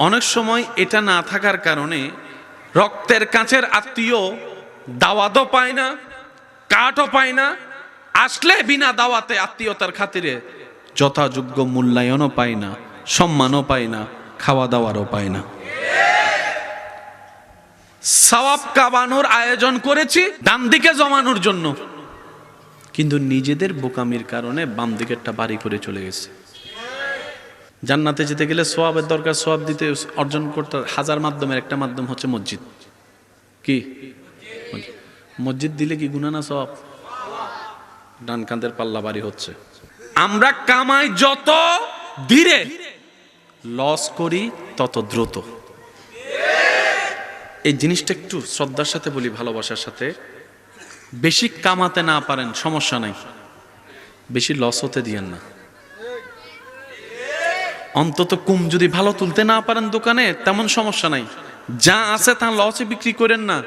অনেক সময় এটা না থাকার কারণে রক্তের কাছের আত্মীয় দাওয়াতও পায় না, কাঠও পায় না, আসলে বিনা দাওয়াতে আত্মীয়তার খাতিরে যথাযোগ্য মূল্যায়নও পায় না, সম্মানও পায় না খাওয়া দাওয়ারও পায় না। সওয়াব কাবানোর আয়োজন করেছি ডান দিকে জমানোর জন্য। কিন্তু নিজেদের বোকামির কারণে বাম দিকেরটা বাড়ি করে চলে গেছে। জান্নাতে যেতে গেলে সোয়াবের দরকার, সোয়াব দিতে অর্জন করতে হাজার মাধ্যমের, একটা মাধ্যম হচ্ছে মসজিদ। কি? মসজিদ দিলে কি গুণা না সব ডান কান্দের পাল্লা বাড়ি হচ্ছে। আমরা কামাই যত ধীরে, লস করি তত দ্রুত। এই জিনিসটা একটু শ্রদ্ধার সাথে বলি, ভালোবাসার সাথে। বেশি কামাতে না পারেন, সমস্যা নাই। বেশি লস হতে দিয়েন না। অন্তত কুম যদি ভালো তুলতে না পারেন দোকানে, তেমন সমস্যা নাই। যা আছে তা লসে বিক্রি করেন না।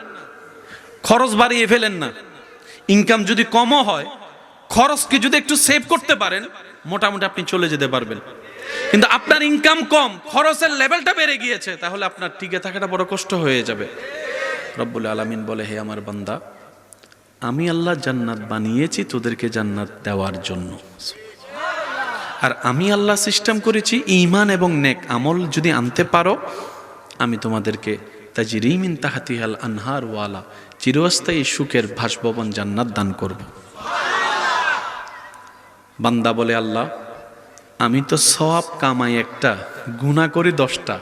খরচ বাড়িয়ে ফেলেন না। ইনকাম যদি কমও হয়, খরচকে যদি একটু সেভ করতে পারেন, মোটামুটি আপনি চলে যেতে পারবেন। কিন্তু আপনার ইনকাম কম, খরচের লেভেলটা বেড়ে গিয়েছে, তাহলে আপনার টিকে থাকাটা বড় কষ্ট হয়ে যাবে। রব্বুল আলামিন বলে, হে আমার বান্দা, আমি আল্লাহ জান্নাত বানিয়েছি তোদেরকে জান্নাত দেওয়ার জন্য। আর আমি আল্লাহ সিস্টেম করেছি ইমান এবং নেক আমল যদি আনতে পারো, আমি তোমাদেরকে তাজি তাজিরিমিন তাহাতিহাল আনহার ওয়ালা চিরস্থায়ী সুখের ভাসভবন জান্নাত দান করব। বান্দা বলে, আল্লাহ, আমি তো সব কামাই একটা গুণা করি দশটা।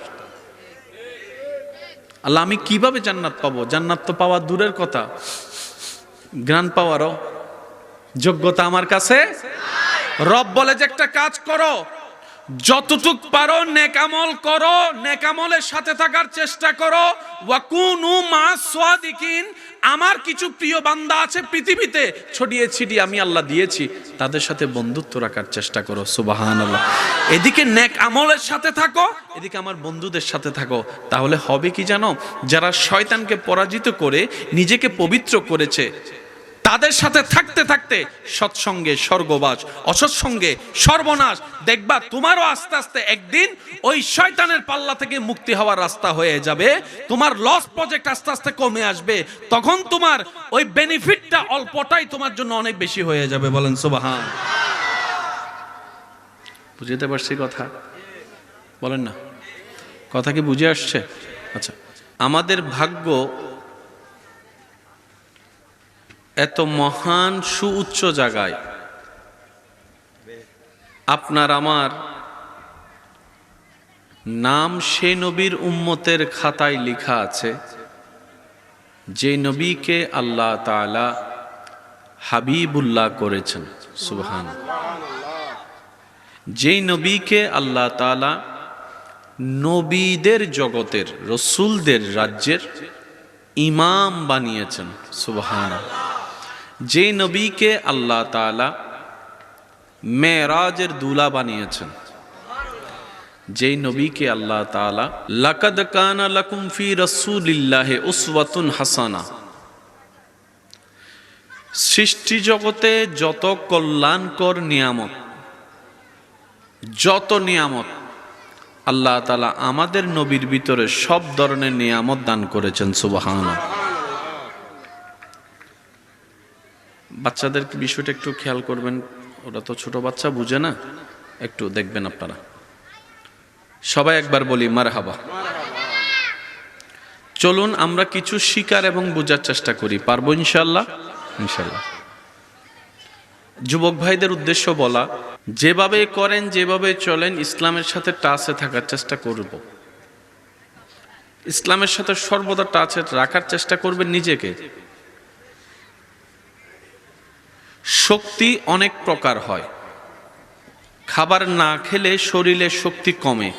আল্লাহ, আমি কীভাবে জান্নাত পাবো? জান্নাত তো পাওয়া দূরের কথা। জ্ঞান পাওয়ারও যোগ্যতা আমার কাছে রব বলে যে একটা কাজ করো, যতটুক পারো নেকামল করো নেকামলের সাথে থাকার চেষ্টা করো। ওয়াকুনু মা সোয়াদিকিন, আমার কিছু প্রিয় বান্দা আছে পৃথিবীতে, ছড়িয়ে ছিটিয়ে আমি আল্লাহ দিয়েছি, তাদের সাথে বন্ধুত্ব রাখার চেষ্টা করো সুবাহান আল্লাহ এদিকে নেক আমলের সাথে থাকো, এদিকে আমার বন্ধুদের সাথে থাকো। তাহলে হবে কি জানো? যারা শয়তানকে পরাজিত করে, নিজেকে পবিত্র করেছে তাদের সাথে থাকতে থাকতে সৎসঙ্গে স্বর্গবাস, অসৎসঙ্গে সর্বনাশ। দেখবা তোমারও আস্তে আস্তে একদিন ওই শয়তানের পাল্লা থেকে মুক্তি হওয়ার রাস্তা হয়ে যাবে। তোমার লস প্রজেক্ট আস্তে আস্তে কমে আসবে। তখন তোমার ওই বেনিফিটটা অল্পটাই তোমার জন্য অনেক বেশি হয়ে যাবে। বলেন, সুবাহান। বুঝতে পারছি কথা? বলেন না। কথা কি বুঝে আসছে? আচ্ছা। আমাদের ভাগ্য এত মহান সুউচ্চ জায়গায়। আপনার আমার নাম সে নবীর উম্মতের খাতায় লেখা আছে, যে নবীকে আল্লাহ তাআলা হাবিবুল্লাহ করেছেন। সুবহান যেই নবীকে আল্লাহ তাআলা নবীদের জগতের, রসুলদের রাজ্যের ইমাম বানিয়েছেন। সুবহান যে নবীকে আল্লাহ তাআলা মেরাজের দুলা বানিয়েছেন যেই নবীকে আল্লাহ তাআলা লাকাদ কানা লাকুম ফি রাসূলিল্লাহি উসওয়াতুন হাসানা। সৃষ্টি জগতে যত কল্যাণকর নিয়ামত, যত নিয়ামত আল্লাহ তালা আমাদের নবীর ভিতরে সব ধরনের নিয়ামত দান করেছেন, সুবহানাল্লাহ। বাচ্চাদের বিষয়টা একটু খেয়াল করবেন, ওরা তো ছোট বাচ্চা, বুঝে না? একটু দেখবেন আপনারা। সবাই একবার বলি মার হাবা চলুন, আমরা কিছু শিকার এবং বোঝার চেষ্টা করি। পারব ইনশাল্লাহ ইনশাল্লাহ যুবক ভাইদের উদ্দেশ্য বলা, যেভাবে করেন, যেভাবে চলেন, ইসলামের সাথে টাচে থাকার চেষ্টা করব। ইসলামের সাথে সর্বদা টাচে রাখার চেষ্টা করবেন নিজেকে। শক্তি অনেক প্রকার হয়। খাবার না খেলে শরীরে শক্তি কমে।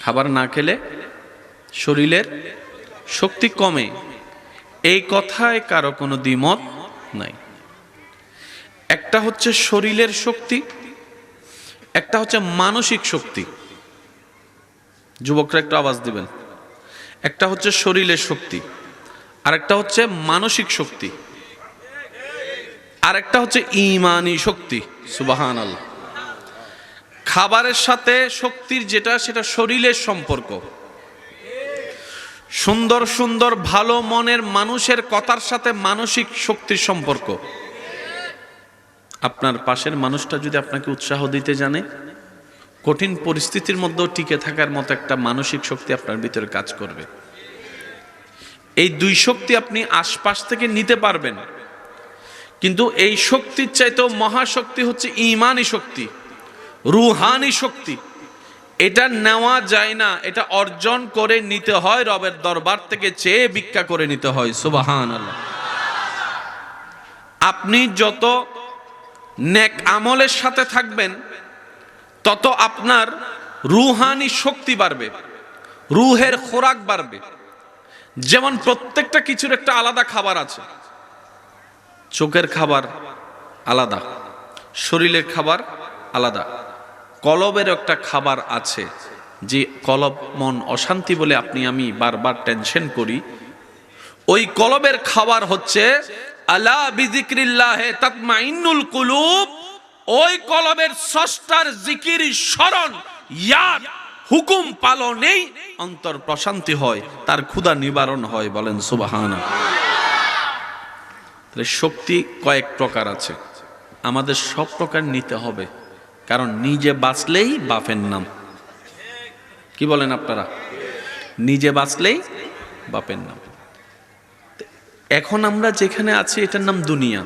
খাবার না খেলে শরীরের শক্তি কমে। এই কথায় কারও কোনো দ্বিমত নাই। একটা হচ্ছে শরীরের শক্তি, একটা হচ্ছে মানসিক শক্তি। যুবকরা একটু আওয়াজ দিবেন। একটা হচ্ছে শরীরের শক্তি আর একটা হচ্ছে মানসিক শক্তি। আর একটা হচ্ছে ইমানি শক্তি সুবাহান আল্লাহ খাবারের সাথে শক্তির যেটা, সেটা শরীরের সম্পর্ক। সুন্দর সুন্দর ভালো মনের মানুষের কথার সাথে মানসিক শক্তির সম্পর্ক। আপনার পাশের মানুষটা যদি আপনাকে উৎসাহ দিতে জানে, কঠিন পরিস্থিতির মধ্যেও টিকে থাকার মতো একটা মানসিক শক্তি আপনার ভিতরে কাজ করবে। এই দুই শক্তি আপনি আশপাশ থেকে নিতে পারবেন। কিন্তু এই শক্তির চাইতেও মহাশক্তি হচ্ছে ইমানি শক্তি, রুহানি শক্তি। এটা নেওয়া যায় না, এটা অর্জন করে নিতে হয় রবের দরবার থেকে, চেয়ে ভিক্ষা করে নিতে হয় সুবাহান আপনি যত নেক আমলের সাথে থাকবেন, তত আপনার রুহানি শক্তি বাড়বে, রুহের খোরাক বাড়বে। যেমন প্রত্যেকটা কিছুর একটা আলাদা খাবার আছে চোখের খাবার আলাদা, শরীরের খাবার আলাদা। কলবের একটা খাবার আছে যে কলব মন অশান্তি বলে আপনি, আমি বারবার টেনশন করি। ওই কলবের খাবার হচ্ছে, আলা বিজিক্রিল্লাহে তাতমাইন্নুল কুলুব। ওই কলবের স্রষ্টার জিকির স্মরণ ইয়াদ হুকুম পালনেই অন্তর প্রশান্তি হয়, তার ক্ষুধা নিবারণ হয়। বলেন সুবহানা তাহলে শক্তি কয়েক প্রকার আছে। আমাদের সব প্রকার নিতে হবে, কারণ নিজে বাঁচলেই বাপের নাম। কি বলেন আপনারা? নিজে বাঁচলেই বাপের নাম। এখন আমরা যেখানে আছি, এটার নাম দুনিয়া।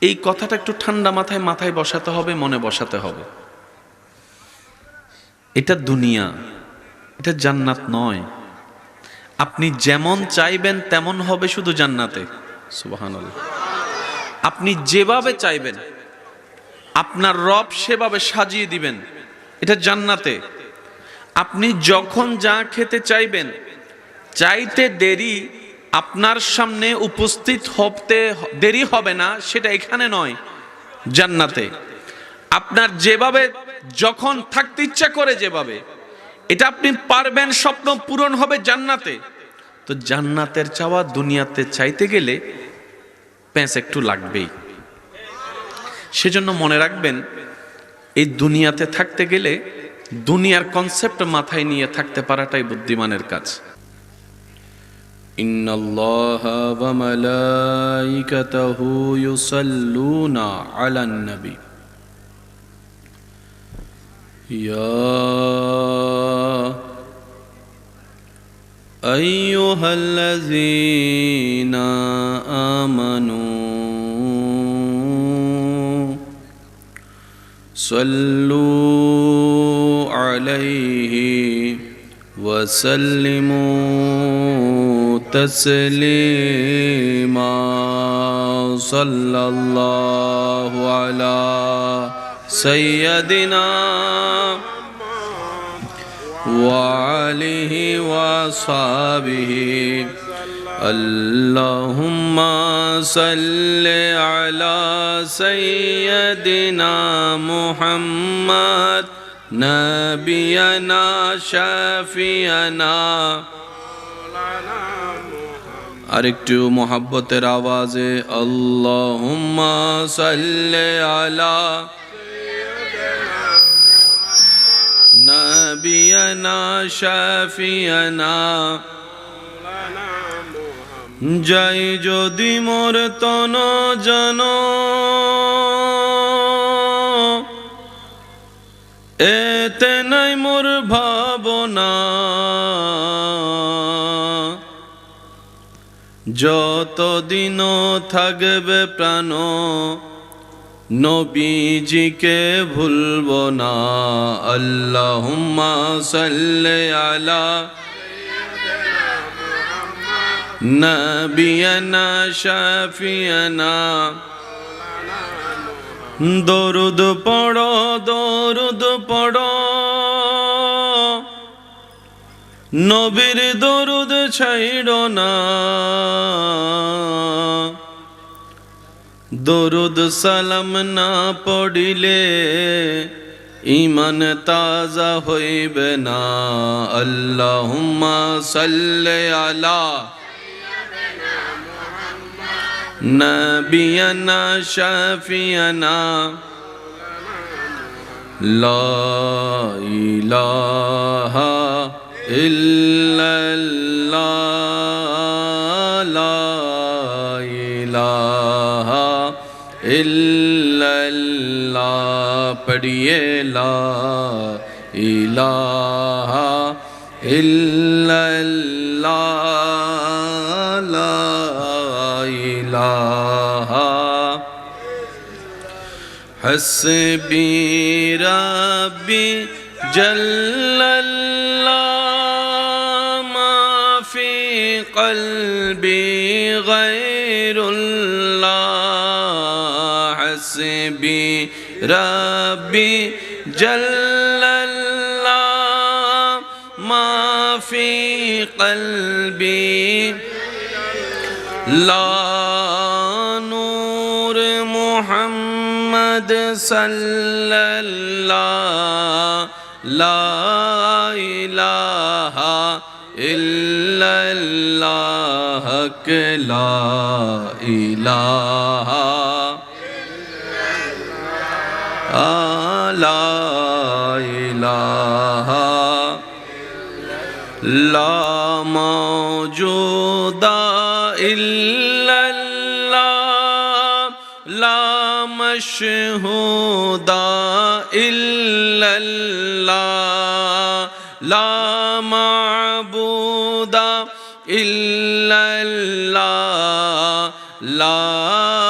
এই কথাটা একটু ঠান্ডা মাথায় মাথায় বসাতে হবে, মনে বসাতে হবে। এটা দুনিয়া, এটা জান্নাত নয়। আপনি যেমন চাইবেন তেমন হবে শুধু জান্নাতে। আপনি যেভাবে চাইবেন, আপনার রব সেভাবে সাজিয়ে দিবেন, এটা জান্নাতে। আপনি যখন যা খেতে চাইবেন, চাইতে দেরি আপনার সামনে উপস্থিত হতে দেরি হবে না, সেটা এখানে নয়, জান্নাতে। আপনার যেভাবে, যখন থাকতে ইচ্ছা করে যেভাবে এটা আপনি পারবেন স্বপ্ন পূরণ হবে জান্নাতে তো জান্নাতের চাওয়া দুনিয়াতে চাইতে গেলে প্যাঁচ একটু লাগবেই সেজন্য মনে রাখবেন এই দুনিয়াতে থাকতে গেলে দুনিয়ার কনসেপ্ট মাথায় নিয়ে থাকতে পারাটাই বুদ্ধিমানের কাজ إن الله وملائكته يصلون على النبي يا أيها الذين آمنوا صلوا عليه وسلموا تسليما صلى الله على سيدنا وعليه وصحبه اللهم صل على سيدنا محمد نبينا شافينا আরেকটু মোহাব্বতের আওয়াজে আল্লাহুম্মা সাল্লি আলা নবিয়ানা শাফিয়ানা যাই যদি মোর তন জন এতে নাই মোর ভাবনা যতদিন থাকবে প্রাণ নবীজিকে ভুলব না। আল্লাহুম্মা সাল্লি আলা নবিয়ানা শাফিয়ানা। দরুদ পড়ো দরুদ পড়ো। নবীর দরুদ ছাইড় না। দরুদ সালাম না পড়িলে ইমান তাজা হইবে না। আল্লাহুম্মা সাল্লি আলা নবিয়ানা শাফিয়ানা। লা ইলাহা ইল্লাল্লাহ। اللہ لا الہ الا اللہ لا الہ حسبی ربی جل اللہ ما فی قلبی حسبي ربي جل الله ما في قلبي لا نور محمد صلى الله لا إله إلا الله لا إله لا إله لا موجود إلا الله لا مشهود إلا الله لا معبود إلا الله لا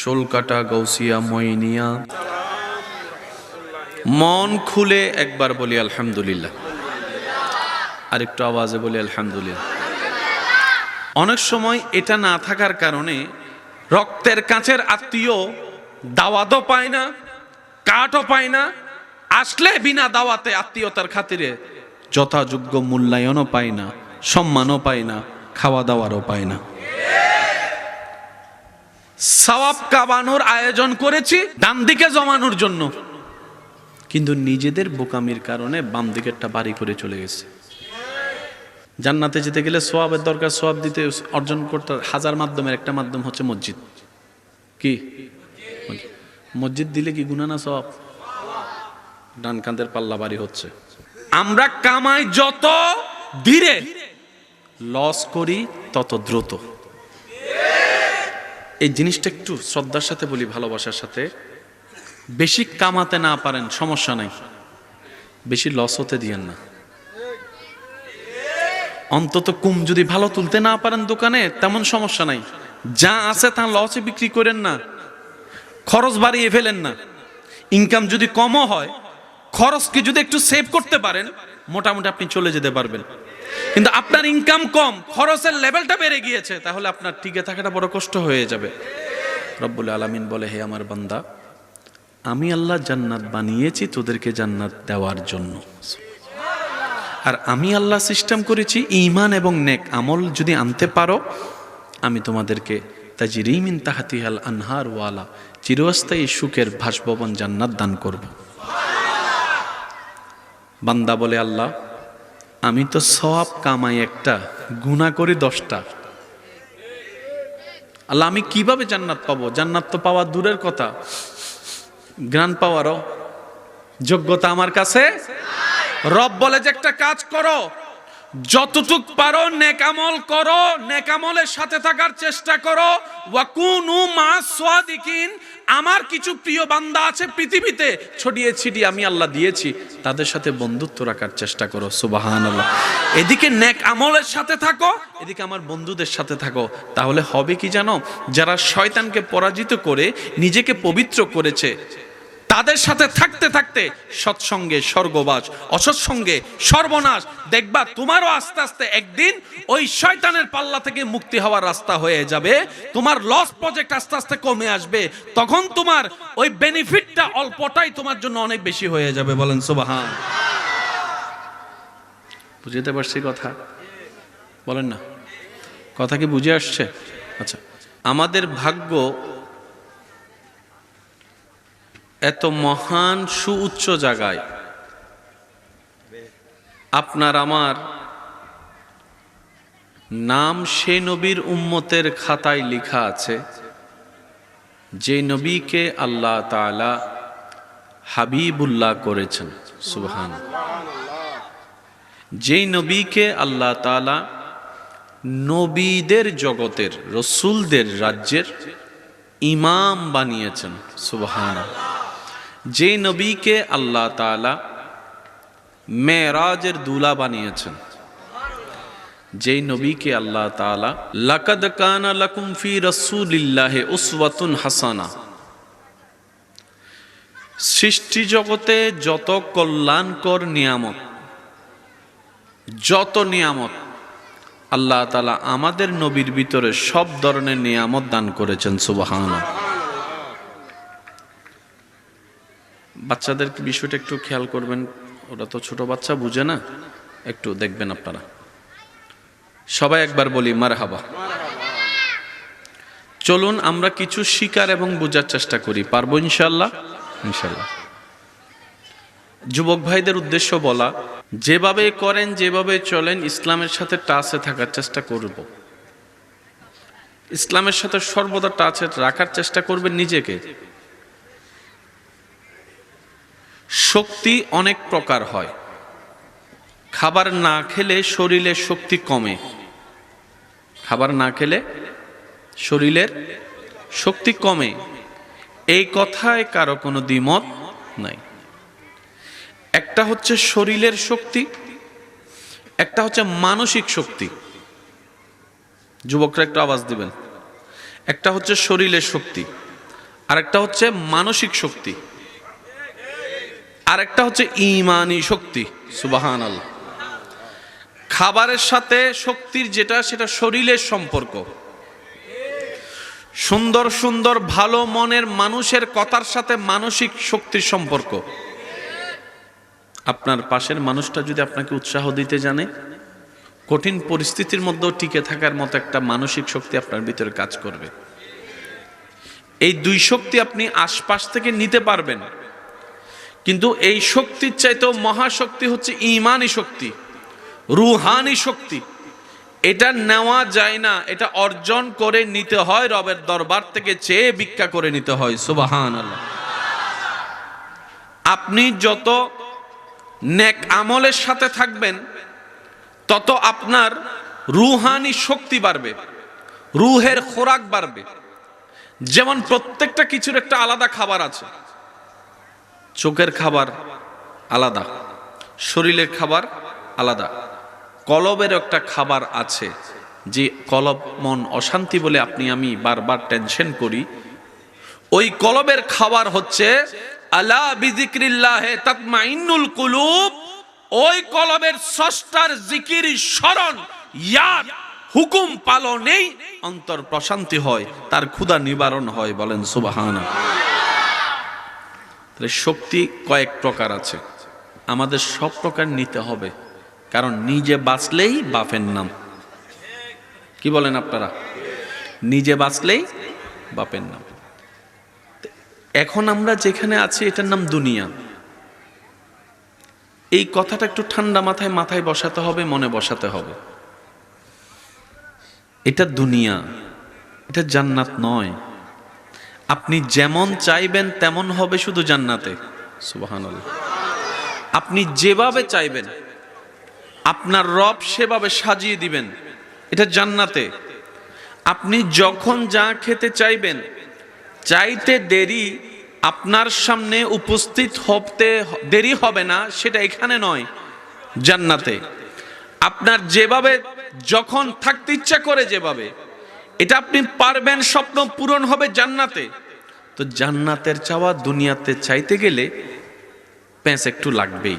শোলকাটা গৌসিয়া মইনিয়া। মন খুলে একবার বলি আলহামদুলিল্লাহ। আরেকটু আওয়াজে বলি আলহামদুলিল্লাহ। অনেক সময় এটা না থাকার কারণে রক্তের কাছের আত্মীয় দাওয়াতও পায় না, কাঠও পায় না, আসলে বিনা দাওয়াতে আত্মীয়তার খাতিরে যথাযোগ্য মূল্যায়নও পায় না, সম্মানও পায় না খাওয়া দাওয়ারও পায় না। সওয়াব কাবানোর আয়োজন করেছি ডান দিকে জমানোর জন্য। কিন্তু নিজেদের বোকামির কারণে বাম দিকেরটা বাড়ি করে চলে গেছে। জান্নাতে যেতে গেলে সোয়াবের দরকার সোয়াব দিতে অর্জন করতে হাজার মাধ্যমের, একটা মাধ্যম হচ্ছে মসজিদ। কি? মসজিদ দিলে কি গুণা না সব ডান কান্দের পাল্লা বাড়ি হচ্ছে। আমরা কামাই যত ধীরে, লস করি তত দ্রুত। এই জিনিসটা একটু শ্রদ্ধার সাথে বলি, ভালোবাসার সাথে। বেশি কামাতে না পারেন, সমস্যা নাই। বেশি লস হতে দিয়েন না। অন্তত কুম যদি ভালো তুলতে না পারেন দোকানে, তেমন সমস্যা নাই। যা আছে তা লসে বিক্রি করেন না। খরচ বাড়িয়ে ফেলেন না। ইনকাম যদি কমও হয়, খরচকে যদি একটু সেভ করতে পারেন, মোটামুটি আপনি চলে যেতে পারবেন। কিন্তু আপনার ইনকাম কম, খরচের লেভেলটা বেড়ে গিয়েছে, তাহলে আপনার টিকে থাকাটা বড় কষ্ট হয়ে যাবে। রব্বুল আলামিন বলে, হে আমার বান্দা, আমি আল্লাহ জান্নাত বানিয়েছি তোদেরকে জান্নাত দেওয়ার জন্য। আর আমি আল্লাহ সিস্টেম করেছি ইমান এবং নেক আমল যদি আনতে পারো, আমি তোমাদেরকে তাজিরিমিন তাহাতিহাল আনহার ওয়ালা চিরস্থায়ী সুখের ভাসভবন জান্নাত দান করব। বান্দা বলে, আল্লাহ আমি তো সব কামাই একটা গুণা করি দশটা। আল্লাহ, আমি কীভাবে জান্নাত পাবো? জান্নাত তো পাওয়া দূরের কথা। জ্ঞান পাওয়ারও যোগ্যতা আমার কাছে রব বলে যে একটা কাজ করো যতটুক পারো নেকামল করো নেকামলের সাথে থাকার চেষ্টা করো। ওয়াকুনু মা সাদিকিন, আমার কিছু প্রিয় বান্দা আছে পৃথিবীতে, ছড়িয়ে ছিটিয়ে আমি আল্লাহ দিয়েছি, তাদের সাথে বন্ধুত্ব রাখার চেষ্টা করো সুবাহান আল্লাহ এদিকে নেক আমলের সাথে থাকো, এদিকে আমার বন্ধুদের সাথে থাকো। তাহলে হবে কি জানো? যারা শয়তানকে পরাজিত করে, নিজেকে পবিত্র করেছে তাদের সাথে থাকতে থাকতে সৎসঙ্গে স্বর্গবাস, অসৎসঙ্গে সর্বনাশ। দেখবা তোমারও আস্তে আস্তে একদিন ওই শয়তানের পাল্লা থেকে মুক্তি হওয়ার রাস্তা হয়ে যাবে। তোমার লস প্রজেক্ট আস্তে আস্তে কমে আসবে। তখন তোমার ওই বেনিফিটটা অল্পটাই তোমার জন্য অনেক বেশি হয়ে যাবে। বলেন, সুবাহান। বুঝতে পারছি কথা? বলেন না। কথা কি বুঝে আসছে? আচ্ছা। আমাদের ভাগ্য এত মহান সুউচ্চ জায়গায়। আপনার আমার নাম সে নবীর উম্মতের খাতায় লেখা আছে, যে নবীকে আল্লাহ তাআলা হাবিবুল্লাহ করেছেন। সুবহান যেই নবীকে আল্লাহ তাআলা নবীদের জগতের, রসুলদের রাজ্যের ইমাম বানিয়েছেন। সুবহান যে নবীকে আল্লাহ তাআলা মেরাজের দুলা বানিয়েছেন যেই নবীকে আল্লাহ তাআলা লাকাদ কানা লাকুম ফি উসওয়াতুন হাসানা। সৃষ্টি জগতে যত কল্যাণকর নিয়ামত, যত নিয়ামত আল্লাহ তালা আমাদের নবীর ভিতরে সব ধরনের নিয়ামত দান করেছেন সুবাহান বাচ্চাদের বিষয়টা একটু খেয়াল করবেন, ওরা তো ছোট বাচ্চা, বুঝে না? একটু দেখবেন আপনারা। সবাই একবার বলি মার হাবা চলুন, আমরা কিছু শিকার এবং বোঝার চেষ্টা করি। পারব ইনশাল্লাহ ইনশাল্লাহ যুবক ভাইদের উদ্দেশ্য বলা, যেভাবে করেন, যেভাবে চলেন, ইসলামের সাথে টাচে থাকার চেষ্টা করব। ইসলামের সাথে সর্বদা টাচে রাখার চেষ্টা করবেন নিজেকে। শক্তি অনেক প্রকার হয়। খাবার না খেলে শরীরে শক্তি কমে। খাবার না খেলে শরীরের শক্তি কমে। এই কথায় কারও কোনো দ্বিমত নাই। একটা হচ্ছে শরীরের শক্তি, একটা হচ্ছে মানসিক শক্তি। যুবকরা একটু আওয়াজ দিবেন। একটা হচ্ছে শরীরের শক্তি আর একটা হচ্ছে মানসিক শক্তি। আর একটা হচ্ছে ইমানি শক্তি সুবাহান আল্লাহ খাবারের সাথে শক্তির যেটা, সেটা শরীরের সম্পর্ক। সুন্দর সুন্দর ভালো মনের মানুষের কথার সাথে মানসিক শক্তির সম্পর্ক। আপনার পাশের মানুষটা যদি আপনাকে উৎসাহ দিতে জানে, কঠিন পরিস্থিতির মধ্যেও টিকে থাকার মতো একটা মানসিক শক্তি আপনার ভিতরে কাজ করবে। এই দুই শক্তি আপনি আশপাশ থেকে নিতে পারবেন। কিন্তু এই শক্তির চাইতেও মহাশক্তি হচ্ছে ইমানি শক্তি, রুহানি শক্তি। এটা নেওয়া যায় না, এটা অর্জন করে নিতে হয় রবের দরবার থেকে, চেয়ে ভিক্ষা করে নিতে হয় সুবাহান আপনি যত নেক আমলের সাথে থাকবেন, তত আপনার রুহানি শক্তি বাড়বে, রুহের খোরাক বাড়বে। যেমন প্রত্যেকটা কিছুর একটা আলাদা খাবার আছে চোখের খাবার আলাদা, শরীরের খাবার আলাদা। কলবের একটা খাবার আছে যে কলব মন অশান্তি বলে আপনি, আমি বারবার টেনশন করি। ওই কলবের খাবার হচ্ছে, আলা বিজিক্রিল্লাহে তাতমাইন্নুল কুলুব। ওই কলবের স্রষ্টার জিকির স্মরণ ইয়াদ হুকুম পালনেই অন্তর প্রশান্তি হয়, তার ক্ষুধা নিবারণ হয়। বলেন সুবহানা তাহলে শক্তি কয়েক প্রকার আছে। আমাদের সব প্রকার নিতে হবে, কারণ নিজে বাঁচলেই বাপের নাম। কি বলেন আপনারা? নিজে বাঁচলেই বাপের নাম। এখন আমরা যেখানে আছি, এটার নাম দুনিয়া। এই কথাটা একটু ঠান্ডা মাথায় মাথায় বসাতে হবে, মনে বসাতে হবে। এটা দুনিয়া, এটা জান্নাত নয়। আপনি যেমন চাইবেন তেমন হবে শুধু জান্নাতে। আপনি যেভাবে চাইবেন, আপনার রব সেভাবে সাজিয়ে দিবেন, এটা জান্নাতে। আপনি যখন যা খেতে চাইবেন, চাইতে দেরি আপনার সামনে উপস্থিত হতে দেরি হবে না, সেটা এখানে নয়, জান্নাতে। আপনার যেভাবে, যখন থাকতে ইচ্ছা করে যেভাবে এটা আপনি পারবেন স্বপ্ন পূরণ হবে জান্নাতে তো তো জান্নাতের চাওয়া দুনিয়াতে চাইতে গেলে প্যাঁচ একটু লাগবেই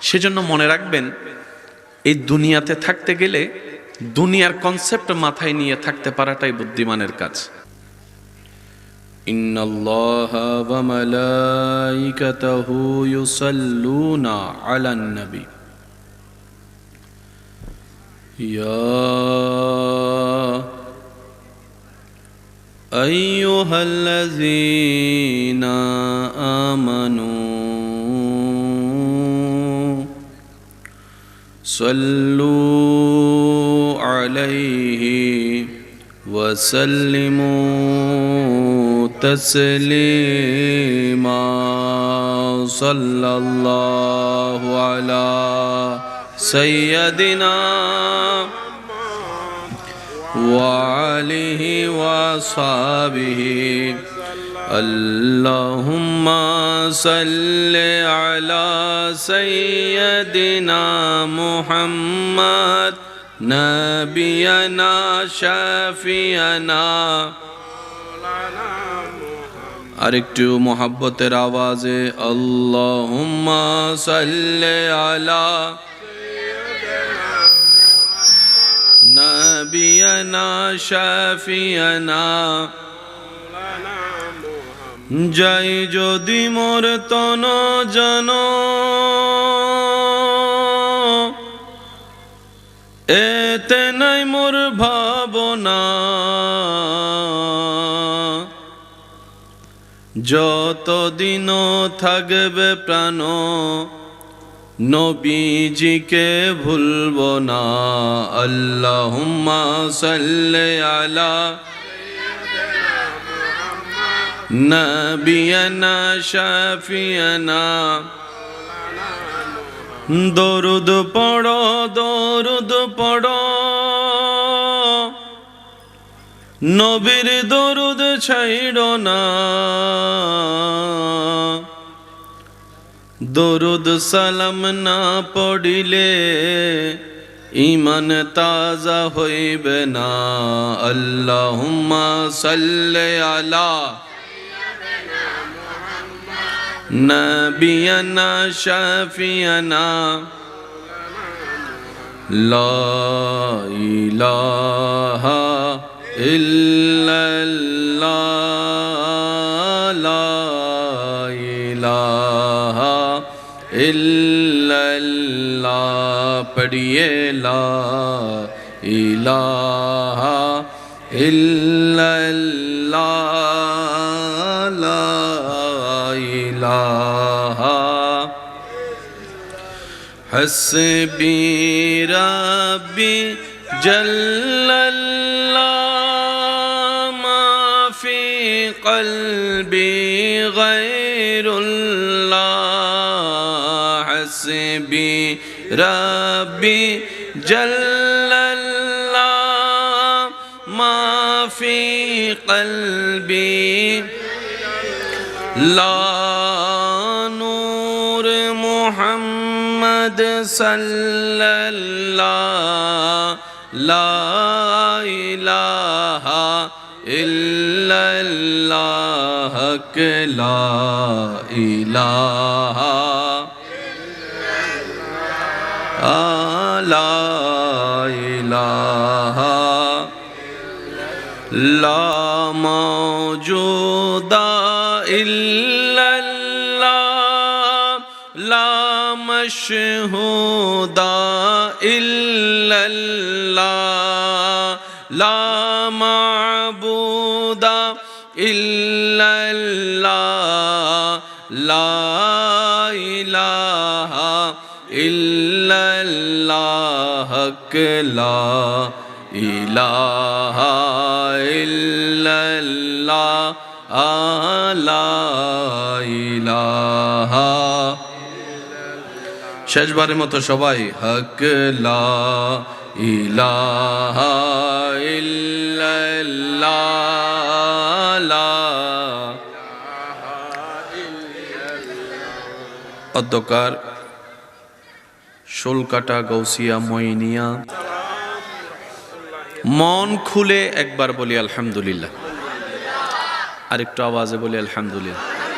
সেজন্য মনে রাখবেন এই দুনিয়াতে থাকতে গেলে দুনিয়ার কনসেপ্ট মাথায় নিয়ে থাকতে পারাটাই বুদ্ধিমানের কাজ إن الله وملائكته يصلون على النبي يا ایوہ الذین آمنوا صلو علیہ وسلموا تسلیما صلی اللہ علی سیدنا وعليه وصحبه اللهم صل على سيدنا محمد نبينا شافينا আরেকটু মোহাব্বতের আওয়াজে আল্লাহুম্মা সাল্লি আলা নবিয়ানা শাফিয়ানা যাই যদি মোর তন জন এতে নাই মোর ভাবনা যতদিন থাকবে প্রাণ নবীজিকে ভুলব না। আল্লাহুম্মা সাল্লি আলা নবিয়ানা শাফিয়ানা। দরুদ পড়ো দরুদ পড়ো। নবীর দরুদ ছাইড় না। দরুদ সালাম না পড়িলে ইমান তাজা হইবে না। আল্লাহুম্মা সাল্লি আলা নবিয়ানা শাফিয়ানা। লা ইলাহা ইল্লাল্লাহ। اللہ لا الہ الا اللہ لا الہ حسبی ربی جل اللہ ما فی قلبی ربي جل الله ما في قلبي لا نور محمد صلى الله لا إله إلا الله لا إله لا موجود إلا الله لا مشهود إلا الله لا معبود إلا الله لا إله إلا الله لا إله শেষ শেষবারের মতো সবাই হক লা ইলাহা অধ্যকার শোলকাটা গৌসিয়া মইনিয়া। মন খুলে একবার বলি আলহামদুলিল্লাহ। আর একটু আওয়াজে বলি আলহামদুলিল্লাহ।